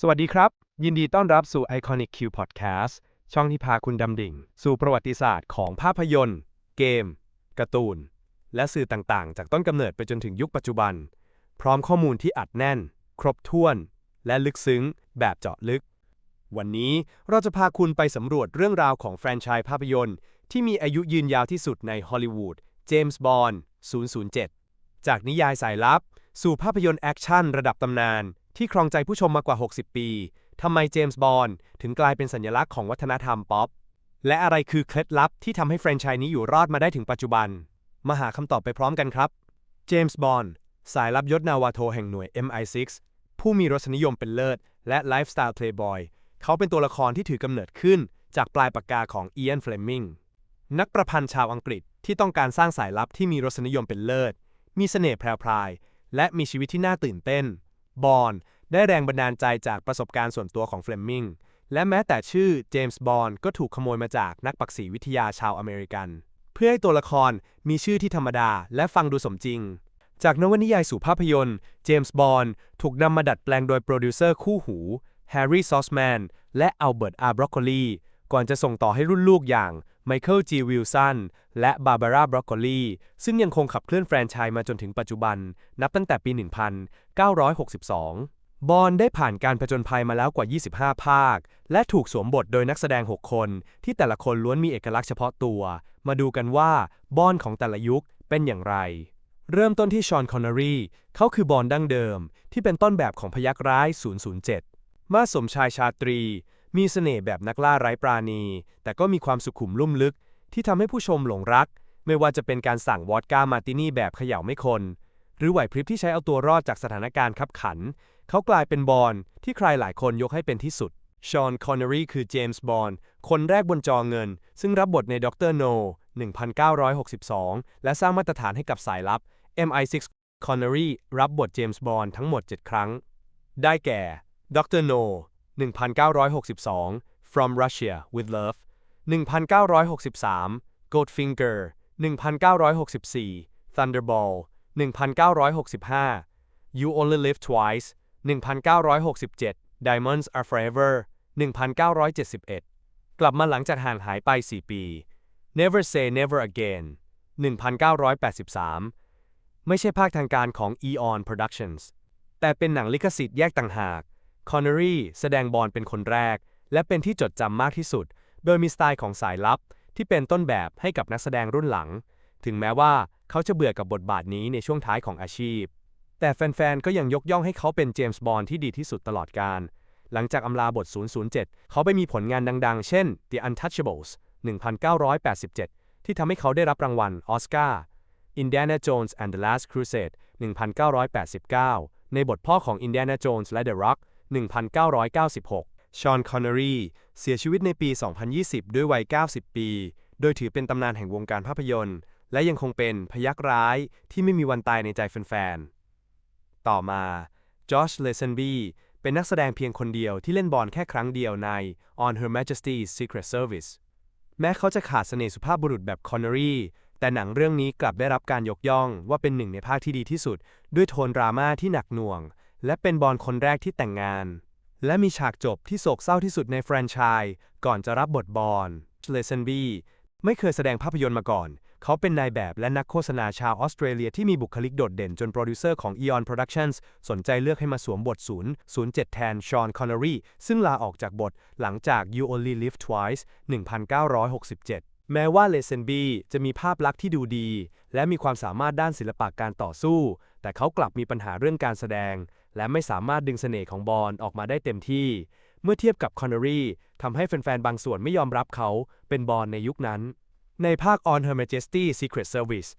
สวัสดีครับ ยินดีต้อนรับสู่ Iconic Q Podcast ช่องที่พาคุณดำดิ่ง สู่ประวัติศาสตร์ของภาพยนตร์ เกมการ์ตูน และสื่อต่างๆ จากต้นกำเนิดไปจนถึงยุคปัจจุบัน พร้อมข้อมูลที่อัดแน่น ครบถ้วน และลึกซึ้ง แบบเจาะลึก วันนี้เราจะพาคุณไปสำรวจเรื่องราวของแฟรนไชส์ภาพยนตร์ ที่มีอายุยืนยาวที่สุดในฮอลลีวูดเจมส์บอนด์007 จากนิยายสายลับ สู่ภาพยนตร์แอคชั่นระดับตำนาน ที่ครองใจผู้ชมมากว่า 60 ปีทำไมเจมส์บอนด์ถึงกลายเป็นสัญลักษณ์ของวัฒนธรรมป๊อป และอะไรคือเคล็ดลับที่ทำให้แฟรนไชส์นี้อยู่รอดมาได้ถึงปัจจุบัน มาหาคำตอบไปพร้อมกันครับ เจมส์บอนด์สายลับยศนาวาโทแห่งหน่วย MI6 ผู้มีรสนิยมเป็นเลิศ และไลฟ์สไตล์เพลย์บอยเขาเป็นตัวละครที่ถือกำเนิดขึ้น จากปลายปากกาของเอียนเฟลมิงนักประพันธ์ชาวอังกฤษที่ต้องการสร้างสายลับที่มีรสนิยมเป็นเลิศ มีเสน่ห์แพรวๆและมีชีวิตที่น่าตื่นเต้น บอนได้แรงบันดาลใจจากประสบการณ์ส่วนตัวของเฟลมิงและแม้แต่ชื่อเจมส์บอนก็ถูกขโมยมาจากนักปักษีวิทยาชาวอเมริกัน เพื่อให้ตัวละครมีชื่อที่ธรรมดาและฟังดูสมจริง จากนวนิยายสู่ภาพยนตร์เจมส์บอนถูกนำมาดัดแปลงโดยโปรดิวเซอร์คู่หูแฮร์รี่ซอสแมนและอัลเบิร์ตอาร์บรอกโคลีก่อนจะส่งต่อให้รุ่นลูกอย่าง ไมเคิลจีวิลสันและบาร์บาร่าบรอกโคลีซึ่งยังคงขับเคลื่อนแฟรนไชส์มาจนถึงปัจจุบัน นับตั้งแต่ปี 1962 บอนได้ผ่านการผจญภัยมาแล้วกว่า 25 ภาค และถูกสวมบทโดยนักแสดง 6 คน ที่แต่ละคนล้วนมีเอกลักษณ์เฉพาะตัว มาดูกันว่าบอนของแต่ละยุคเป็นอย่างไร เริ่มต้นที่ชอนคอนเนอรีเขาคือบอนด์ดั้งเดิม ที่เป็นต้นแบบของพยักร้าย 007 มาสมชายชาตรี มีเสน่ห์แบบนักล่าไร้ปราณี แต่ก็มีความสุขุมลุ่มลึก ที่ทำให้ผู้ชมหลงรัก ไม่ว่าจะเป็นการสั่งวอดก้ามาร์ตินี่แบบเขย่าไม่คน หรือไหวพริบที่ใช้เอาตัวรอดจากสถานการณ์ขับขัน เขากลายเป็นบอนที่ใครหลายคนยกให้เป็นที่สุดชอนคอนเนอรีคือเจมส์บอนด์คนแรกบนจอเงิน ซึ่งรับบทในด็อกเตอร์โน1962 และสร้างมาตรฐานให้กับสายลับ MI6 Connery รับบทเจมส์บอนด์ทั้งหมด 7 ครั้ง ได้แก่ Dr. No 1962 From Russia with Love 1963 Goldfinger 1964 Thunderball 1965 You Only Live Twice 1967 Diamonds Are Forever 1971 กลับมาหลังจากห่างหายไป 4 ปี Never Say Never Again 1983 ไม่ใช่ภาคทางการของ Eon Productions แต่เป็นหนังลิขสิทธิ์แยกต่างหาก คอนเนอรี่แสดงบอลเป็นคนแรก และเป็นที่จดจำมากที่สุด โดยมีสไตล์ของสายลับ ที่เป็นต้นแบบให้กับนักแสดงรุ่นหลัง ถึงแม้ว่าเขาจะเบื่อกับบทบาทนี้ในช่วงท้ายของอาชีพ แต่แฟนๆ ก็ยังยกย่องให้เขาเป็นเจมส์บอนด์ที่ดีที่สุดตลอดกาลหลังจากอำลาบท 007 เขาไปมีผลงานดัง ๆ เช่น The Untouchables 1987 ที่ทำให้เขาได้รับรางวัลออสการ์ Indiana Jones and the Last Crusade 1989 ในบทพ่อของ Indiana Jones และ The Rock 1996 ชอน คอนเนอรีเสียชีวิตในปี 2020 ด้วยวัย 90 ปี โดยถือเป็นตำนานแห่งวงการภาพยนตร์ และยังคงเป็นพยักร้ายที่ไม่มีวันตายในใจแฟนๆ ต่อมา จอช เลเซนบีเป็นนักแสดงเพียงคนเดียวที่เล่นบอลแค่ครั้งเดียวใน On Her Majesty's Secret Service แม้เขาจะขาดเสน่ห์สุภาพบุรุษแบบคอนเนอรีแต่หนังเรื่องนี้กลับได้รับการยกย่องว่าเป็นหนึ่งในภาคที่ดีที่สุด ด้วยโทนดราม่าที่หนักหน่วง และเป็นบอลคนแรกที่แต่งงาน และมีฉากจบที่โศกเศร้าที่สุดในแฟรนไชส์ก่อนจะรับบทบอลเลเซนบีไม่เคยแสดงภาพยนตร์มาก่อน เขาเป็นนายแบบและนักโฆษณาชาวออสเตรเลียที่มีบุคลิกโดดเด่นจนโปรดิวเซอร์ของ Eon Productions สนใจเลือกให้มาสวมบท 007 แทนชอนคอนเนอรีซึ่งลาออกจากบทหลังจาก You Only Live Twice 1967แม้ว่าเลเซนบีจะมีภาพลักษณ์ที่ดูดี และมีความสามารถด้านศิลปะการต่อสู้ แต่เขากลับมีปัญหาเรื่องการแสดง และไม่สามารถดึงเสน่ห์ของบอลออกมาได้เต็มที่ เมื่อเทียบกับคอนเนอรี่ทำให้แฟนๆ บางส่วนไม่ยอมรับเขาเป็นบอลในยุคนั้น ในภาค On Her Majesty Secret Service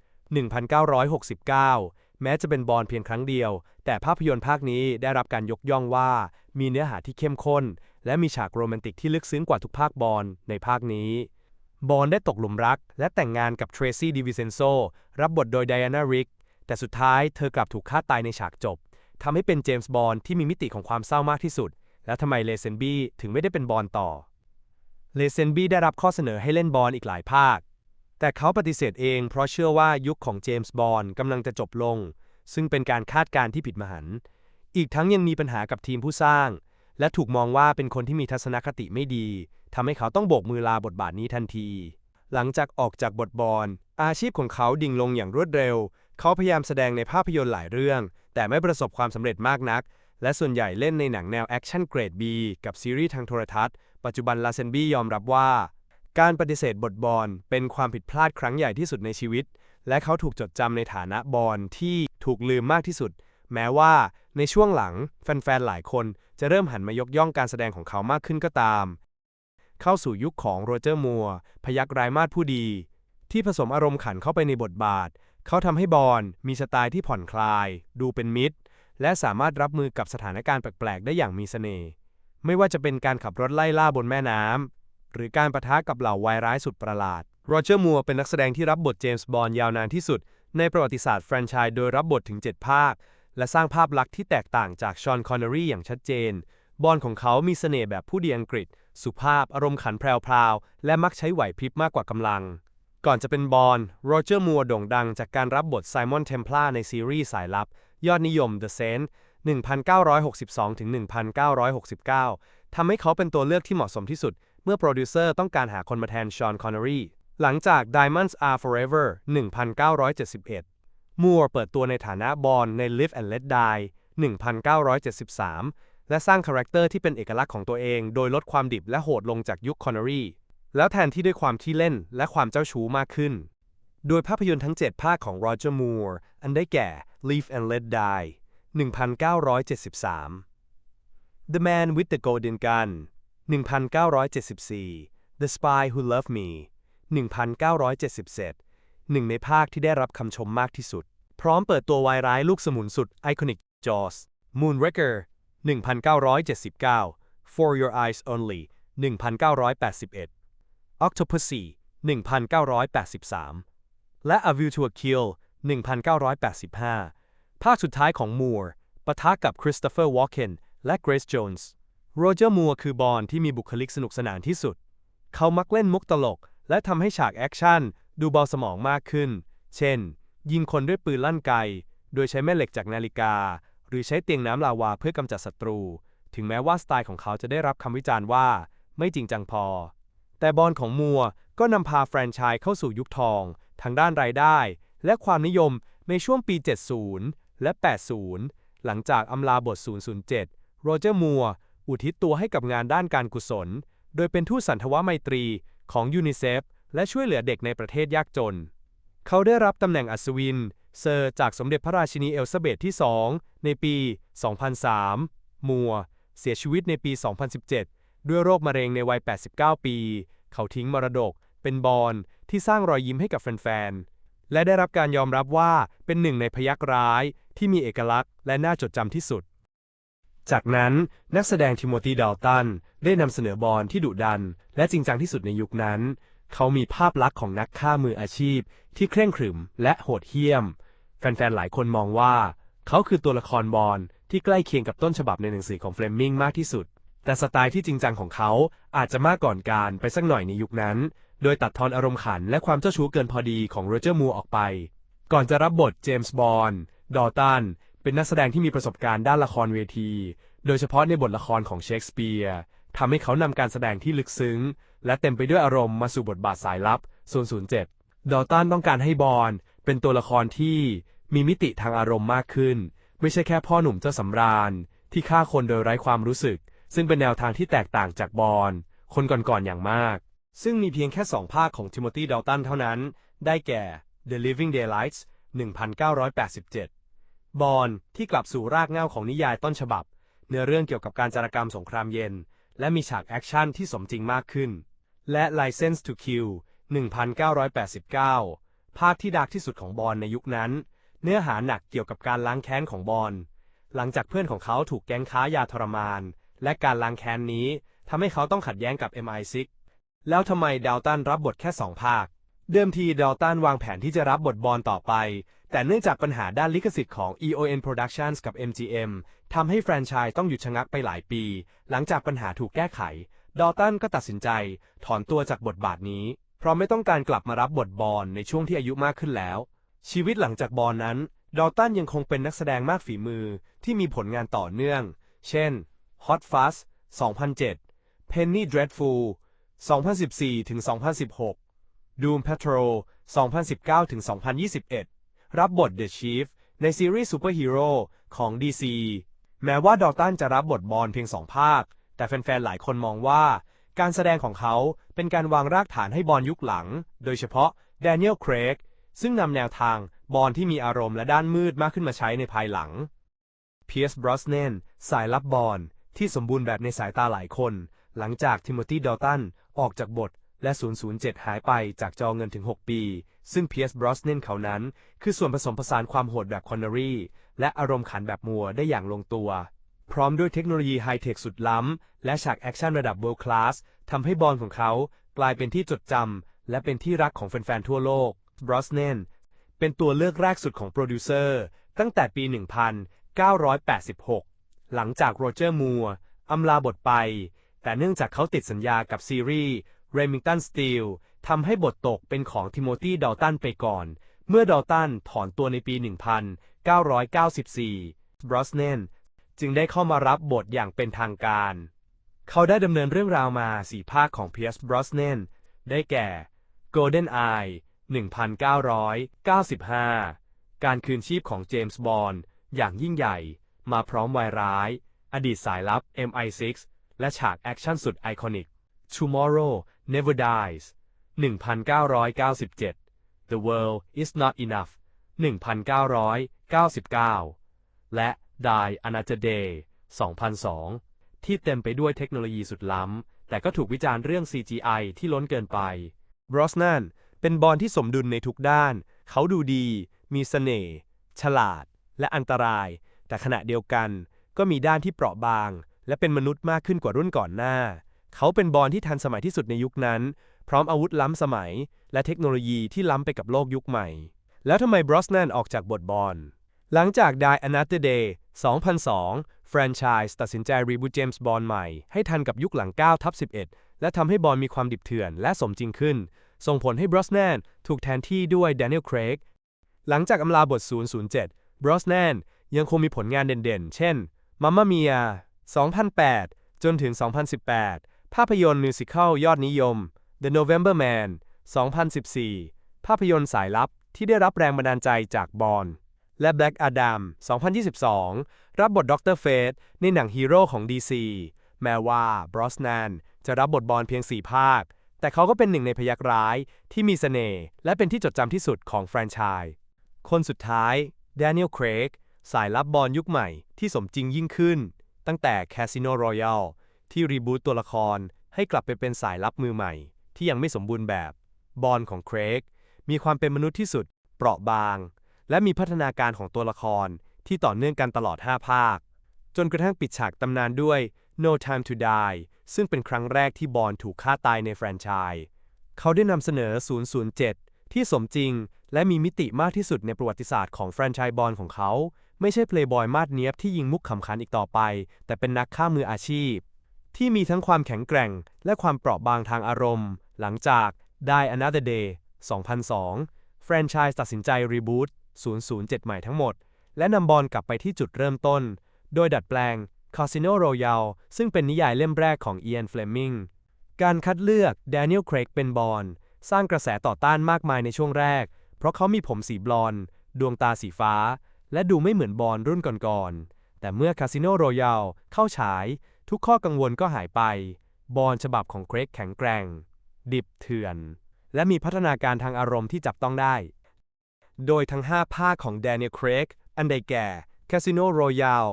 1969 แม้จะเป็นบอลเพียงครั้งเดียว แต่ภาพยนตร์ภาคนี้ได้รับการยกย่องว่า มีเนื้อหาที่เข้มข้น และมีฉากโรแมนติกที่ลึกซึ้งกว่าทุกภาคบอลในภาคนี้บอลได้ตกหลุมรัก และแต่งงานกับเทรซี่ดิวิเซนโซ รับบทโดยไดอาน่าริก แต่สุดท้ายเธอกลับถูกฆ่าตายในฉากจบ ทำให้เป็นเจมส์บอนด์ที่มีมิติของความเศร้ามากที่สุด แล้วทำไมเลเซนบี้ถึงไม่ได้เป็นบอลต่อ เลเซนบี้ได้รับข้อเสนอให้เล่นบอลอีกหลายภาค แต่เขาปฏิเสธเองเพราะเชื่อว่ายุคของเจมส์บอนด์กำลังจะจบลง ซึ่งเป็นการคาดการณ์ที่ผิดมหันต์อีกทั้งยังมีปัญหากับทีมผู้สร้าง และถูกมองว่าเป็นคนที่มีทัศนคติไม่ดีทำให้เขาต้องโบกมือลาบทบาทนี้ทันที หลังจากออกจากบทบอลอาชีพของเขาดิ่งลงอย่างรวดเร็ว เขาพยายามแสดงในภาพยนตร์หลายเรื่อง แต่ไม่ประสบความสำเร็จมากนัก และส่วนใหญ่เล่นในหนังแนวแอคชั่นเกรด B กับซีรีส์ทางโทรทัศน์ ปัจจุบันลาเซนบี้ยอมรับว่า การปฏิเสธบทบอลเป็นความผิดพลาดครั้งใหญ่ที่สุดในชีวิต และเขาถูกจดจำในฐานะบอลที่ถูกลืมมากที่สุด แม้ว่าในช่วงหลังแฟนๆหลายคนจะเริ่มหันมายกย่องการแสดงของเขามากขึ้นก็ตาม เข้าสู่ยุคของโรเจอร์มัวร์พยักรายมาศผู้ดี ที่ผสมอารมณ์ขันเข้าไปในบทบาท เขาทำให้บอลมีสไตล์ที่ผ่อนคลาย ดูเป็นมิตร และสามารถรับมือกับสถานการณ์แปลก ๆ ได้อย่างมีเสน่ห์ ไม่ว่าจะเป็นการขับรถไล่ล่าบนแม่น้ำ หรือการประทะกับเหล่าวายร้ายสุดประหลาด โรเจอร์มัวร์เป็นนักแสดงที่รับบทเจมส์บอนด์ยาวนานที่สุด ในประวัติศาสตร์แฟรนไชส์โดยรับบทถึง 7 ภาค และสร้างภาพลักษณ์ที่แตกต่างจากชอนคอนเนอรี่อย่างชัดเจน บอนด์ของเขามีเสน่ห์แบบผู้ดีอังกฤษ สุภาพ อารมณ์ขันแพรวๆและมักใช้ไหวพริบมากกว่ากำลัง ก่อนจะเป็นบอนโรเจอร์มัวโด่งดังจากการรับบทไซมอนเทมพลาในซีรีส์สายลับ ยอดนิยม The Saint 1962-1969 ทำให้เขาเป็นตัวเลือกที่เหมาะสมที่สุด เมื่อโปรดิวเซอร์ต้องการหาคนมาแทนชอนคอนเนอรีหลังจาก Diamonds Are Forever 1971 มัวเปิดตัวในฐานะบอลใน Live and Let Die 1973 และสร้างคาแรคเตอร์ที่เป็นเอกลักษณ์ของตัวเอง โดยลดความดิบและโหดลงจากยุคคอนเนอรี แล้วแทนที่ด้วยความที่เล่นและความเจ้าชู้มากขึ้น โดยภาพยนตร์ทั้ง 7 ภาคของโรเจอร์มัวร์อันได้แก่ Live and Let Die 1973 The Man with the Golden Gun 1974 The Spy Who Loved Me 1977 หนึ่งในภาคที่ได้รับคำชมมากที่สุด พร้อมเปิดตัววายร้ายลูกสมุนสุดไอคอนิก Jaws Moonraker 1979 For Your Eyes Only 1981 Octopussy 1983 และ A View to a Kill 1985 ภาคสุดท้ายของมัวร์ปะทะกับคริสโตเฟอร์วอลเคนและเกรซโจนส์โรเจอร์มัวร์คือบอลที่มีบุคลิกสนุกสนานที่สุด เขามักเล่นมุกตลก และทำให้ฉากแอคชั่น ดูเบาสมองมากขึ้น เช่น ยิงคนด้วยปืนลั่นไก โดยใช้แม่เหล็กจากนาฬิกา หรือใช้เตียงน้ำลาวาเพื่อกำจัดศัตรู ถึงแม้ว่าสไตล์ของเขาจะได้รับคำวิจารณ์ว่า ไม่จริงจังพอ แต่บอลของมัวก็นำพาแฟรนไชส์เข้าสู่ยุคทอง ทางด้านรายได้ และความนิยมในช่วงปี 70 และ 80 หลังจากอำลาบท 007 โรเจอร์มัวอุทิศตัวให้กับงานด้านการกุศล โดยเป็นทูตสันทวไมตรีของยูนิเซฟและช่วยเหลือเด็กในประเทศยากจน เขาได้รับตำแหน่งอัศวิน เซอร์จากสมเด็จพระราชินีเอลซาเบธที่ 2 ในปี 2003 มัว เสียชีวิตในปี 2017 ด้วยโรคมะเร็งในวัย 89 ปี เขาทิ้งมรดก เป็นบอลที่สร้างรอยยิ้มให้กับแฟนๆ และได้รับการยอมรับว่าเป็นหนึ่งในพยักร้ายที่มีเอกลักษณ์และน่าจดจำที่สุด จากนั้นนักแสดงทิโมธีดัลตัน ได้นำเสนอบอลที่ดุดัน และจริงจังที่สุดในยุคนั้น เขามีภาพลักษณ์ของนักฆ่ามืออาชีพ ที่เคร่งขรึมและโหดเหี้ยม แฟนๆ หลายคนมองว่า เขาคือตัวละครบอลที่ใกล้เคียงกับต้นฉบับในหนังสือของเฟลมมิงมากที่สุด แต่สไตล์ที่จริงจังของเขาอาจจะมากก่อนการไปสักหน่อยในยุคนั้น โดยตัดทอนอารมณ์ขันและความเจ้าชู้เกินพอดีของโรเจอร์มูออกไป ก่อนจะรับบทเจมส์บอนด์ดอตัน เป็นนักแสดงที่มีประสบการณ์ด้านละครเวที โดยเฉพาะในบทละครของเชคสเปียร์ทำให้เขานำการแสดงที่ลึกซึ้ง และเต็มไปด้วยอารมณ์มาสู่บทบาทสายลับ 007 ดอตันต้องการให้บอนด์เป็นตัวละครที่มีมิติทางอารมณ์มากขึ้น ไม่ใช่แค่พ่อหนุ่มเจ้าสำราญ ที่ฆ่าคนโดยไร้ความรู้สึก ซึ่งเป็นแนวทางที่แตกต่างจากบอลคนก่อนๆอย่างมาก ซึ่งมีเพียงแค่สองภาคของทิโมธีดัลตันเท่านั้น ได้แก่ The Living Daylights 1987 บอลที่กลับสู่รากเหง้าของนิยายต้นฉบับ เนื้อเรื่องเกี่ยวกับการจารกรรมสงครามเย็น และมีฉากแอคชั่นที่สมจริงมากขึ้น และ License to Kill 1989 ภาคที่ดาร์กที่สุดของบอลในยุคนั้น เนื้อหาหนักเกี่ยวกับการล้างแค้นของบอลหลังจากเพื่อนของเขาถูกแก๊งค้ายาทรมาน และการล้างแค้นนี้ทำให้เขาต้องขัดแย้งกับ MI6 แล้วทำไมดาวตันรับบทแค่สองภาค เดิมทีดาวตันวางแผนที่จะรับบทบอลต่อไป แต่เนื่องจากปัญหาด้านลิขสิทธิ์ของ EON Productions กับ MGM ทำให้แฟรนไชส์ต้องหยุดชะงักไปหลายปี หลังจากปัญหาถูกแก้ไขดอลตันก็ตัดสินใจ ถอนตัวจากบทบาทนี้ เพราะไม่ต้องการกลับมารับบทบอลในช่วงที่อายุมากขึ้นแล้ว ชีวิตหลังจากบอลนั้นดอลตันยังคงเป็นนักแสดงมากฝีมือที่มีผลงานต่อเนื่อง เช่น Hot Fuzz 2007 Penny Dreadful 2014ถึง2016 Doom Patrol 2019ถึง2021 รับบท The Chief ในซีรีส์ซูเปอร์ฮีโร่ของ DC แม้ว่าดอตันจะรับบทบอลเพียงสองภาค แต่แฟนๆ หลายคนมองว่า การแสดงของเขาเป็นการวางรากฐานให้บอลยุคหลัง โดยเฉพาะแดเนียลเครกซึ่งนำแนวทางบอลที่มีอารมณ์และด้านมืดมากขึ้นมาใช้ในภายหลังเพียร์สบรอสเนนสายลับบอล ที่สมบูรณ์แบบในสายตาหลายคน หลังจากทิโมธีดอลตันออกจากบทและ 007 หายไปจากจอเงินถึง 6 ปี ซึ่งเพียร์สบรอสเนนเขานั้น คือส่วนผสมผสานความโหดแบบคอนเนอรี่ และอารมณ์ขันแบบมัวได้อย่างลงตัว พร้อมด้วยเทคโนโลยีไฮเทคสุดล้ำ และฉากแอคชั่นระดับ world class ทำให้บอลของเขากลายเป็นที่จดจำ และเป็นที่รักของแฟน ๆ ทั่วโลกบรอสเนนเป็นตัวเลือกแรกสุดของโปรดิวเซอร์ ตั้งแต่ปี 1986 หลังจากโรเจอร์มัวอำลาบทไป แต่เนื่องจากเขาติดสัญญากับซีรีส์ Remington Steel ทำให้บทตกเป็นของทิโมธีดอลตันไปก่อน เมื่อดอลตันถอนตัวในปี 1994 บรอสเนนจึงได้เข้ามารับบทอย่างเป็นทางการ เขาได้ดำเนินเรื่องราวมาสี่ภาคของเพียร์สบรอสเนนได้แก่ Golden Eye 1995 การคืนชีพของเจมส์บอนด์อย่างยิ่งใหญ่ มาพร้อมวายร้าย อดีตสายลับ MI6 และฉากแอคชั่นสุดไอคอนิก Tomorrow Never Dies 1997 The World Is Not Enough 1999 และ Die Another Day 2002 ที่เต็มไปด้วยเทคโนโลยีสุดล้ำ แต่ก็ถูกวิจารณ์เรื่อง CGI ที่ล้นเกินไปบรอสนันเป็นบอลที่สมดุลในทุกด้าน เขาดูดี มีเสน่ห์ ฉลาด และอันตราย แต่ขณะเดียวกันก็มีด้านที่เปราะบาง และเป็นมนุษย์มากขึ้นกว่ารุ่นก่อนหน้า เขาเป็นบอลที่ทันสมัยที่สุดในยุคนั้น พร้อมอาวุธล้ำสมัย และเทคโนโลยีที่ล้ำไปกับโลกยุคใหม่ แล้วทำไมบรอสแนนออกจากบทบอลหลังจาก Die Another Day 2002 แฟรนไชส์ตัดสินใจรีบูทเจมส์บอลใหม่ ให้ทันกับยุคหลัง9ทับ11 และทำให้บอลมีความดิบเถื่อนและสมจริงขึ้น ส่งผลให้บรอสแนนถูกแทนที่ด้วยแดเนียล เครก หลังจากอำลาบท 007 บรอสแนน ยังคงมีผลงานเด่นๆ เช่น Mamma Mia 2008 จนถึง 2018 ภาพยนตร์มิวสิคัลยอดนิยม The November Man 2014 ภาพยนตร์สายลับที่ได้รับแรงบันดาลใจจากบอลและ Black Adam 2022 รับบทด็อกเตอร์เฟสในหนังฮีโร่ของ DC แม้ว่าบรอสแนนจะรับบทบอลเพียง 4 ภาค แต่เขาก็เป็นหนึ่งในพยักร้ายที่มีเสน่ห์และเป็นที่จดจำที่สุดของแฟรนไชส์ คนสุดท้าย Daniel Craig สายลับบอลยุคใหม่ที่สมจริงยิ่งขึ้น ตั้งแต่ Casino Royale ที่รีบูตตัวละครให้กลับไปเป็นสายลับมือใหม่ ที่ยังไม่สมบูรณ์แบบ บอลของเครกมีความเป็นมนุษย์ที่สุด เปราะบาง และมีพัฒนาการของตัวละครที่ต่อเนื่องกันตลอด 5 ภาค จนกระทั่งปิดฉากตำนานด้วย No Time to Die ซึ่งเป็นครั้งแรกที่บอลถูกฆ่าตายในแฟรนไชส์เขาได้นำเสนอ 007 ที่สมจริง และมีมิติมากที่สุดในประวัติศาสตร์ของแฟรนไชส์บอลของเขา ไม่ใช่เพลย์บอยมาดเนียบที่ยิงมุกขำขันอีกต่อไป แต่เป็นนักฆ่ามืออาชีพ ที่มีทั้งความแข็งแกร่ง และความเปราะบางทางอารมณ์ หลังจาก Die Another Day 2002 แฟรนไชส์ตัดสินใจรีบูต007 ใหม่ทั้งหมด และนำบอลกลับไปที่จุดเริ่มต้น โดยดัดแปลง Casino Royale ซึ่งเป็นนิยายเล่มแรกของ Ian Fleming การคัดเลือก Daniel Craig เป็นบอลสร้างกระแสต่อต้านมากมายในช่วงแรก เพราะเขามีผมสีบลอนด์ ดวงตาสีฟ้า และดูไม่เหมือนบอลรุ่นก่อนๆ แต่เมื่อ Casino Royale เข้าฉาย ทุกข้อกังวลก็หายไป บอลฉบับของเครกแข็งแกร่ง ดิบเถื่อน และมีพัฒนาการทางอารมณ์ที่จับต้องได้ โดยทั้ง 5 ภาคของ Daniel Craig อันใดแก่ Casino Royale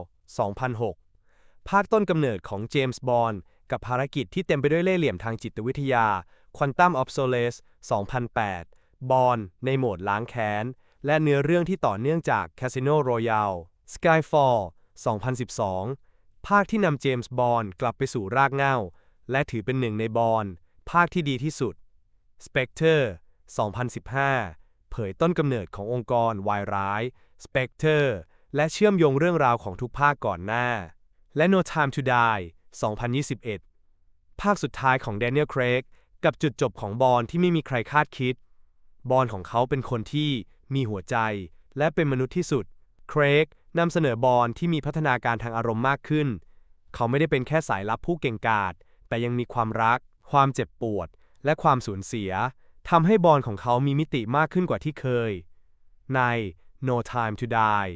2006 ภาคต้นกำเนิดของเจมส์บอนด์กับภารกิจที่เต็มไปด้วยเล่ห์เหลี่ยมทางจิตวิทยา Quantum of Solace 2008 บอนในโหมดล้างแค้น และเนื้อเรื่องที่ต่อเนื่องจาก Casino Royale Skyfall 2012 ภาคที่นำเจมส์บอนด์กลับไปสู่รากเหง้า และถือเป็นหนึ่งในบอนด์ภาคที่ดีที่สุด Spectre 2015 เผยต้นกำเนิดขององค์กรวายร้าย Spectre และเชื่อมโยงเรื่องราวของทุกภาคก่อนหน้า และ No Time to Die 2021 ภาคสุดท้ายของ Daniel Craig กับจุดจบของบอลที่ไม่มีใครคาดคิด บอลของเขาเป็นคนที่ มีหัวใจ และเป็นมนุษย์ที่สุด เครกนำเสนอบอลที่มีพัฒนาการทางอารมณ์มากขึ้น เขาไม่ได้เป็นแค่สายลับผู้เก่งกาจ แต่ยังมีความรัก ความเจ็บปวด และความสูญเสีย ทำให้บอลของเขามีมิติมากขึ้นกว่าที่เคย ใน No Time to Die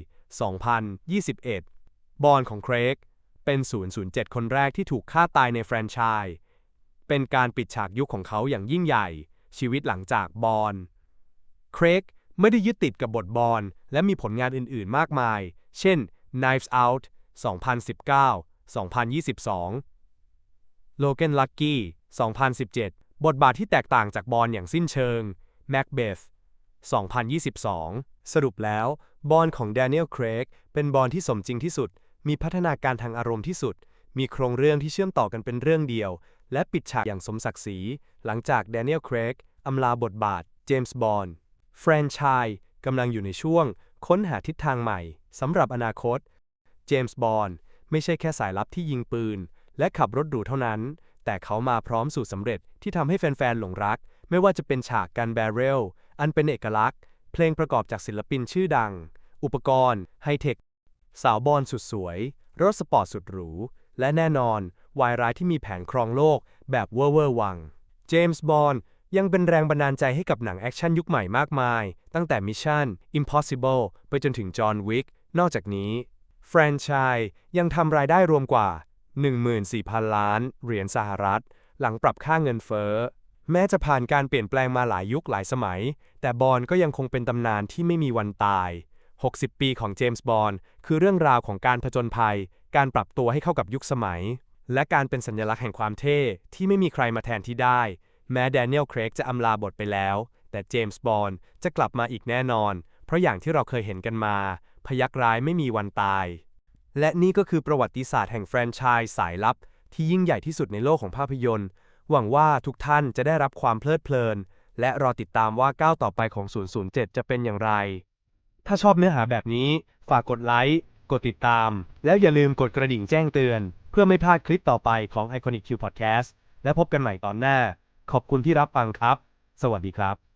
2021 บอลของเครกเป็น 007 คนแรกที่ถูกฆ่าตายในแฟรนไชส์ เป็นการปิดฉากยุคของเขาอย่างยิ่งใหญ่ ชีวิตหลังจากบอลเครก ไม่ได้ยึดติดกับบทบอลและมีผลงานอื่นๆ มากมาย เช่น Knives Out 2019 2022 Logan Lucky 2017 บทบาทที่แตกต่างจากบอลอย่างสิ้นเชิง Macbeth 2022 สรุปแล้ว บอลของ Daniel Craig เป็นบอลที่สมจริงที่สุด มีพัฒนาการทางอารมณ์ที่สุด มีโครงเรื่องที่เชื่อมต่อกันเป็นเรื่องเดียว และปิดฉากอย่างสมศักดิ์ศรี หลังจาก Daniel Craig อำลาบทบาท James Bond แฟรนไชส์กำลังอยู่ในช่วง ค้นหาทิศทางใหม่สำหรับอนาคต เจมส์บอนด์ไม่ใช่แค่สายลับที่ยิงปืน และขับรถหรูเท่านั้น แต่เขามาพร้อมสูตรสำเร็จที่ทำให้แฟนๆ หลงรัก ไม่ว่าจะเป็นฉากการแบเรล อันเป็นเอกลักษณ์ เพลงประกอบจากศิลปินชื่อดัง อุปกรณ์ ไฮเทค สาวบอลสุดสวย รถสปอร์ตสุดหรู และแน่นอน วายร้ายที่มีแผนครองโลกแบบเวอร์เวอร์วัง เจมส์บอนด์ ยังเป็นแรงบันดาลใจให้กับหนังแอคชั่นยุคใหม่มากมาย ตั้งแต่ Mission Impossible ไปจนถึง John Wick นอกจากนี้ แฟรนไชส์ยังทำรายได้รวมกว่า 14,000 ล้าน เหรียญสหรัฐ หลังปรับค่าเงินเฟ้อ แม้จะผ่านการเปลี่ยนแปลงมาหลายยุคหลายสมัย แต่บอลก็ยังคงเป็นตำนานที่ไม่มีวันตาย 60 ปีของเจมส์บอนคือเรื่องราวของการผจญภัย การปรับตัวให้เข้ากับยุคสมัย และการเป็นสัญลักษณ์แห่งความเท่ที่ไม่มีใครมาแทนที่ได้ แม้แดเนียล เครกจะอำลาบทไปแล้ว แต่เจมส์บอนด์จะกลับมาอีกแน่นอน เพราะอย่างที่เราเคยเห็นกันมา พยักร้ายไม่มีวันตาย และนี่ก็คือประวัติศาสตร์แห่งแฟรนไชส์สายลับ ที่ยิ่งใหญ่ที่สุดในโลกของภาพยนตร์ หวังว่าทุกท่านจะได้รับความเพลิดเพลิน และรอติดตามว่าก้าวต่อไปของ 007 จะเป็นอย่างไร ถ้าชอบเนื้อหาแบบนี้ ฝากกดไลค์กดติดตาม แล้วอย่าลืมกดกระดิ่งแจ้งเตือน เพื่อไม่พลาดคลิปต่อไปของ Iconic Q Podcast และพบกันใหม่ตอนหน้า ขอบคุณที่รับฟังครับ สวัสดีครับ